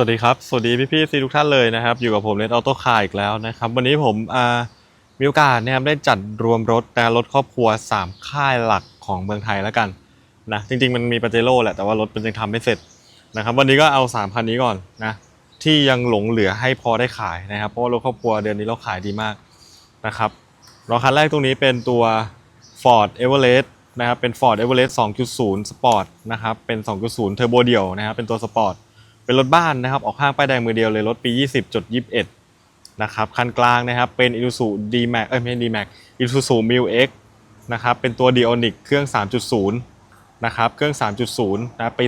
วัสดีครับ สวัสดีพี่ๆซีทุกท่านเลยนะครับ อยู่กับผมเลนออโต้คาร์อีกแล้วนะครับ วันนี้ผมมีโอกาสนะครับได้จัดรวมรถนะรถครอบครัว 3 ค่ายหลักของเมืองไทยแล้วกันนะจริงๆมันมีปาเจโร่แหละแต่ว่ารถมันยังทำไม่เสร็จนะครับ วันนี้ก็เอา 3 คันนี้ก่อนนะที่ยังหลงเหลือให้พอได้ขายนะครับเพราะว่ารถครอบครัวเดือนนี้เราขายดีมากนะครับรถคันแรกตรงนี้เป็นตัว Ford Everest นะครับเป็น Ford Everest 2.0 Sport นะครับเป็น 2.0 เทอร์โบเดี่ยวนะครับเป็นตัวสปอร์ต เป็นรถบ้านนะครับ ออกห้างป้ายแดงมือเดียวเลยรถปี 20.21 นะครับ คันกลางนะครับเป็น Isuzu D-Max เอ้ยไม่ใช่ D-Max Isuzu Mil X นะครับเป็นตัว Dionic เครื่อง 3.0 นะครับเครื่อง 3.0 นะปี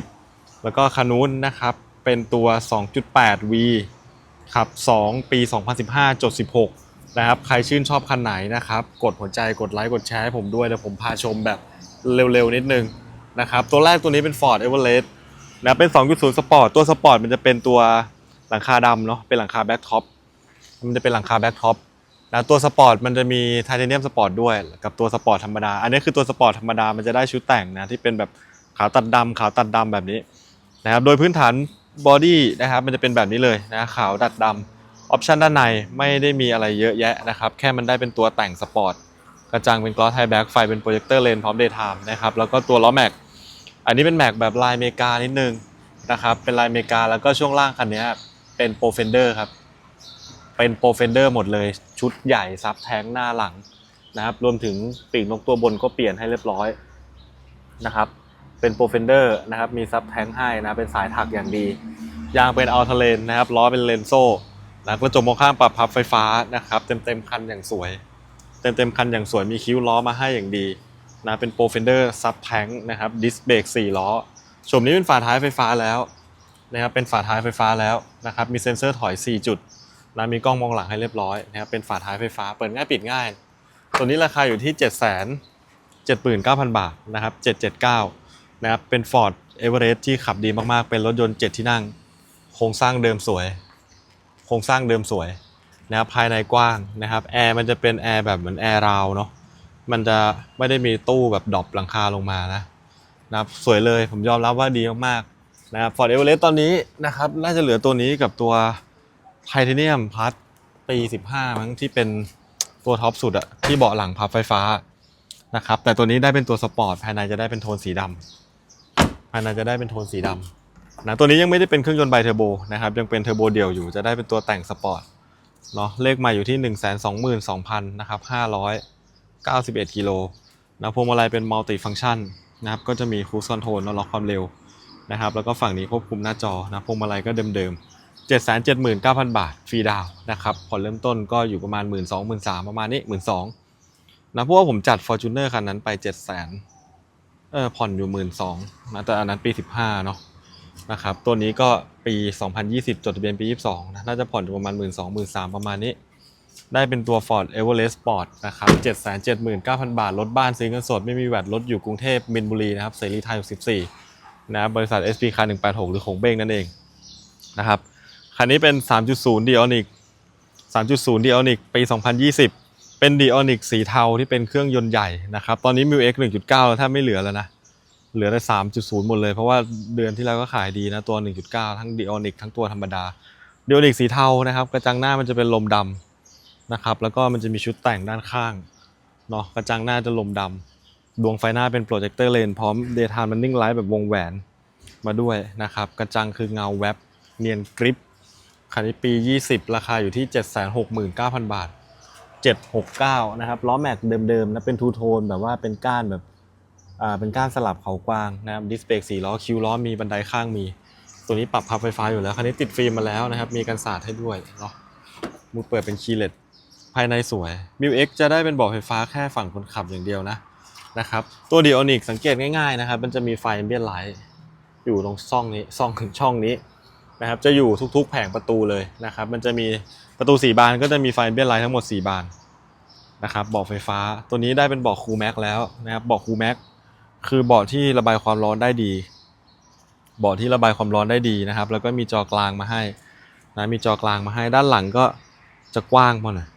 2020 แล้วก็คันนู้นนะครับเป็นตัว 2.8V ครับ 2 ปี 2015.16 นะครับ ใครชื่นชอบคันไหนนะครับ กดหัวใจกดไลค์กดแชร์ให้ผมด้วยเดี๋ยวผมพาชมแบบเร็วๆนิดนึงนะครับ ตัวแรกตัวนี้เป็น Ford Everest นะเป็น 2.0 สปอร์ตตัวสปอร์ตมันจะเป็นตัวหลังคาดำเนาะเป็นหลังคาแบ็กท็อปมันจะเป็นหลังคาแบ็กท็อปนะตัวสปอร์ตมันจะมีไทเทเนียมสปอร์ตด้วยกับตัวสปอร์ตธรรมดา อันนี้คือตัวสปอร์ตธรรมดามันจะได้ชุดแต่งนะที่เป็นแบบขาวตัดดำขาวตัดดำแบบนี้นะครับโดยพื้นฐานบอดี้นะครับมันจะเป็นแบบนี้เลยนะขาวดัดดำออปชันด้านในไม่ได้มีอะไรเยอะแยะนะครับแค่มันได้เป็นตัวแต่งสปอร์ตกระจังเป็นกลอสไฮแบ็กไฟเป็นโปรเจคเตอร์เลนพร้อมเดย์ไทม์นะครับแล้วก็ตัวล้อแม็ก อันนี้เป็นแม็กแบบลายเมกานิดนึงนะครับ เป็นลายเมกาแล้วก็ช่วงล่างคันนี้เป็นโปรเฟนเดอร์ครับ เป็นโปรเฟนเดอร์หมดเลย ชุดใหญ่ซับแท้งหน้าหลังนะครับ รวมถึงปีกนกตัวบนก็เปลี่ยนให้เรียบร้อยนะครับ เป็นโปรเฟนเดอร์นะครับ มีซับแท้งให้นะเป็นสายถักอย่างดี ยางเป็นอัลเทเลนนะครับ ล้อเป็นเลนโซ่นะกระจกมองข้างปรับพับไฟฟ้านะครับ เต็มเต็มคันอย่างสวย เต็มเต็มคันอย่างสวย มีคิ้วล้อมาให้อย่างดี นะเป็นโปรเฟนเดอร์ซับแทงนะครับดิสเบรก4ล้อชมนี้เป็นฝาท้ายไฟฟ้าแล้วนะครับเป็นฝาท้ายไฟฟ้าแล้วนะครับมีเซ็นเซอร์ถอย 4 จุดนะมีกล้องมองหลังให้เรียบร้อยนะครับเป็นฝาท้ายไฟฟ้าเปิดง่ายปิดง่าย ตัวนี้ราคาอยู่ที่ 7 7 9 0 0 0 บาทนะครับ779นะครับเป็น Ford Everest ที่ขับดีมากๆ เป็นรถยนต์ 7 ที่นั่ง โครงสร้างเดิมสวย โครงสร้างเดิมสวยนะครับภายในกว้างนะครับแอร์มันจะเป็นแอร์แบบเหมือนแอร์ราวเนาะ มันจะไม่ได้มีตู้แบบดรอปหลังคาลงมานะนะครับสวยเลยผมยอมรับว่าดีมากๆนะครับ Ford Everest ตอนนี้นะครับน่าจะเหลือตัวนี้กับตัวไทเทเนียมพัดปี 15 มั้งที่เป็นตัวท็อปสุดอะที่เบาะหลังพับไฟฟ้านะครับแต่ตัวนี้ได้เป็นตัวสปอร์ตภายในจะได้เป็นโทนสีดำภายในจะได้เป็นโทนสีดำนะตัวนี้ยังไม่ได้เป็นเครื่องยนต์ไบเทอร์โบนะครับยังเป็นเทอร์โบเดี่ยวอยู่จะได้เป็นตัวแต่งสปอร์ตเนาะเลขใหม่อยู่ที่ 1 2 2 2 0 0นะครับ500 91 กิโลนะพวงมาลัยเป็นมัลติฟัง c t ชันนะครับก็จะมีคู i คอนโทรลล็อกความเร็วนะครับแล้วก็ฝั่งนี้ควบคุมหน้าจอนะพวงมาลัยก็เดิมๆ 779,000 บาทฟรีดาวนะครับผ่อนเริ่มต้นก็อยู่ประมาณ 1 2 0 0 0 0 0ประมาณนี้ 1 2 0 0นะเพราะว่าผมจัด Fortuner คันนั้นไป 7 0 0 0 0เออผ่อนอยู่ 1 2 0 0 0นะแต่อันนั้นปี 15 เนาะนะครับตัวนี้ก็ปี 2020 จดทะเบียนปี 22นะน่าจะผ่อนอยู่ประมาณ 1 2 0 0 0 1 3 0 0ประมาณนี้ ได้เป็นตัว Ford Everest Sport นะครับ 779,000 บาท รถบ้านซื้อเงินสด ไม่มีแวดรถอยู่กรุงเทพมินบุรีนะครับ เสรีไทย64นะรบบริษัท SP คา186 หรือของเบ้งนั่นเองนะครับ คันนี้เป็น 3.0 Dionic 3.0 Dionic ปี 2020 เป็น Dionic สีเทาที่เป็นเครื่องยนต์ใหญ่นะครับ ตอนนี้ Mil X 1.9 แล้วถ้าไม่เหลือแล้วนะ เหลือแต่ 3.0 หมดเลย เพราะว่าเดือนที่แล้วก็ขายดีนะตัว 1.9 ทั้ง Dionic ทั้งตัวธรรมดา Dionic สีเทานะครับ กระจังหน้ามันจะเป็นลมดำ นะครับ แล้วก็มันจะมีชุดแต่งด้านข้างเนาะกระจังหน้าจะลมดำดวงไฟหน้าเป็นโปรเจคเตอร์เลน พร้อม Daytime Running Light แบบวงแหวนมาด้วยนะครับ กระจังคือเงาแวบเนียนกริปคันนี้ปี 20 ราคาอยู่ที่ 769,000 บาท 769 นะครับ ล้อแม็กเดิมๆนะเป็นทูโทนแบบว่าเป็นก้านแบบอ่าเป็นก้านสลับเขากว้างนะครับดิสเบรกสี่ล้อคิวล้อมีบันไดข้างมี ตัวนี้ปรับพับไฟฟ้าอยู่แล้ว คันนี้ติดฟิล์มมาแล้วนะครับ มีกันสาดให้ด้วยเนาะมือเปิดเป็นคีย์เลส ภายในสวย m ิว X จะได้เป็นเบาะไฟฟ้าแค่ฝั่งคนขับอย่างเดียวนะนะครับตัวดีโอนิกสังเกตง่ายๆนะครับ มันจะมีไฟเบียนไลท์อยู่ตรงช่องนี้ช่องถึงช่องนี้นะครับจะอยู่ทุกๆ แผงประตูเลยนะครับ มันจะมีประตู 4 บานก็จะมีไฟเบียนไลท์ทั้งหมด 4 บานนะครับเบาะไฟฟ้าตัวนี้ได้เป็นเบาะคูลแม็กแล้วนะครับเบาะคูลแม็กคือเบาะที่ระบายความร้อนได้ดีเบาะที่ระบายความร้อนได้ดีนะครับ แล้วก็มีจอกลางมาให้นะมีจอกลางมาให้ด้านหลังก็จะกว้างพอหน่อย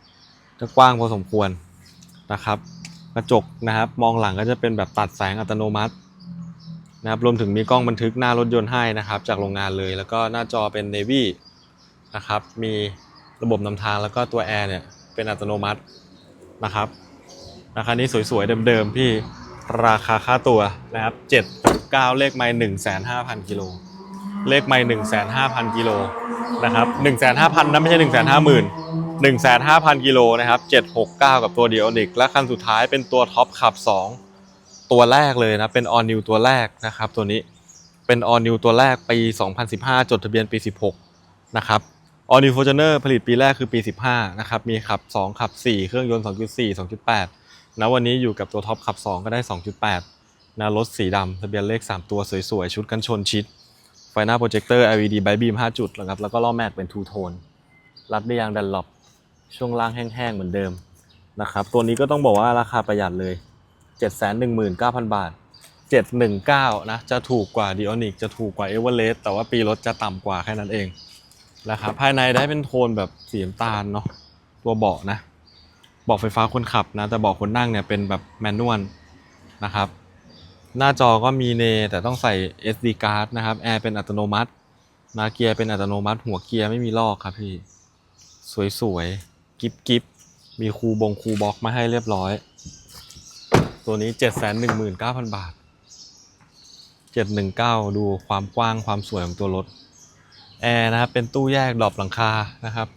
ะกว้างพอสมควรนะครับ กระจกนะครับ มองหลังก็จะเป็นแบบตัดแสงอัตโนมัตินะครับรวมถึงมีกล้องบันทึกหน้ารถยนต์ให้นะครับ จากโรงงานเลย แล้วก็หน้าจอเป็น Navy นะครับ มีระบบนำทางแล้วก็ตัวแอร์เนี่ยเป็นอัตโนมัตินะครับราคานี้สวยๆเดิมๆพี่ราคาค่าตัวนะครับ7 9 เลขไม่1,500,000กิโลเลขไม่1,500,000กิโลนะครับ1,500,000นะไม่ใช่1,50,000 15,000 กิโลนะครับ 769 กับตัวเดียวนิกและคันสุดท้ายเป็นตัวท็อปขับ 2 ตัวแรกเลยนะ เป็น All New ตัวแรกนะครับ ตัวนี้เป็น All New ตัวแรกปี 2015 จดทะเบียนปี 16 นะครับ All New Fortuner ผลิตปีแรกคือปี 15 นะครับ มีขับ 2 ขับ 4 เครื่องยนต์ 2.4 2.8นะวันนี้อยู่กับตัวท็อปขับ 2 ก็ได้ 2.8นะรถสีดำทะเบียนเลข 3 ตัวสวยๆ ชุดกันชนชิดไฟหน้าโปรเจคเตอร์ LED ไบบีม5จุดนะครับแล้วก็ล้อแม็กเป็นทูโทนรัดด้วยยางดันหลบ ช่วงล่างแห้งๆเหมือนเดิมนะครับ ตัวนี้ก็ต้องบอกว่าราคาประหยัดเลย 719,000 บาท 719 นะ จะถูกกว่า d ิ o n i c จะถูกกว่า e v e r e s t แต่ว่าปีรถจะต่ำกว่าแค่นั้นเองนะครับ ภายในได้เป็นโทนแบบสีน้ำตาลเนาะตัวเบาะนะเบาะไฟฟ้าคนขับนะ แต่เบาะคนนั่งเนี่ยเป็นแบบแมนนวลนะครับ หน้าจอก็มีเน แต่ต้องใส่ SD card นะครับแอร์เป็นอัตโนมัตินาเกียร์เป็นอัตโนมัติ หัวเกียร์ไม่มีลอกครับพี่ สวยๆ กิบกิบมีคูบงคูบ็อกมาให้เรียบร้อย ตัวนี้ 719,000 บาท 719 ดูความกว้างความสวยของตัวรถ แอร์นะครับ เป็นตู้แยกดรอปหลังคานะครับ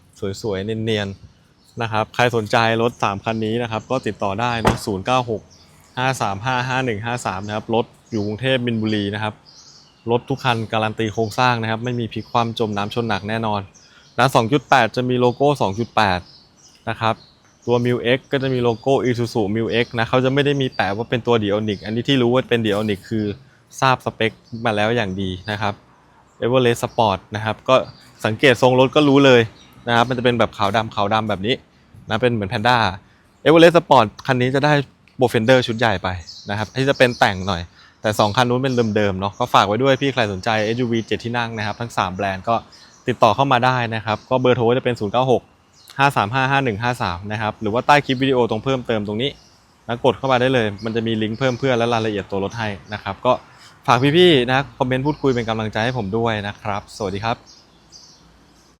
สวยๆ เนียนๆ นะครับ ใครสนใจรถ 3 คันนี้นะครับ ก็ติดต่อได้นะ096 535 5153 นะครับ รถอยู่กรุงเทพมินบุรีนะครับ รถทุกคันการันตีโครงสร้างนะครับ ไม่มีพลิกความจมน้ำชนหนักแน่นอนนะ2.8 จะมีโลโก้ 2.8 นะครับตัว m ิ X ก็จะมีโลโก้ Isuzu m ิ X นะเขาจะไม่ได้มีแปะว่าเป็นตัว d i o n i c อันนี้ที่รู้ว่าเป็น d i o n i c คือทราบสเปคมาแล้วอย่างดีนะครับ e v e r e s t Sport นะครับก็สังเกตทรงรถก็รู้เลยนะครับมันจะเป็นแบบขาวดำขาวดำแบบนี้นะเป็นเหมือนแพนด้า e v e r e s t Sport คันนี้จะได้โบเฟนเดอร์ชุดใหญ่ไปนะครับที่จะเป็นแต่งหน่อย แต่ 2 คันนู้นเป็นเดิมๆเนาะก็ฝากไว้ด้วยพี่ใครสนใจ SUV 7 ที่นั่งนะครับ ทั้ง 3 แบรนด์ก็ติดต่อเข้ามาได้นะครับ ก็เบอร์โทรจะเป็น 096 535 5153 นะครับ หรือว่าใต้คลิปวิดีโอตรงเพิ่มเติมตรงนี้นะกดเข้ามาได้เลย มันจะมีลิงก์เพิ่มเพื่อนและรายละเอียดตัวรถให้นะครับ ก็ฝากพี่ๆนะคอมเมนต์พูดคุยเป็นกำลังใจให้ผมด้วยนะครับ สวัสดีครับ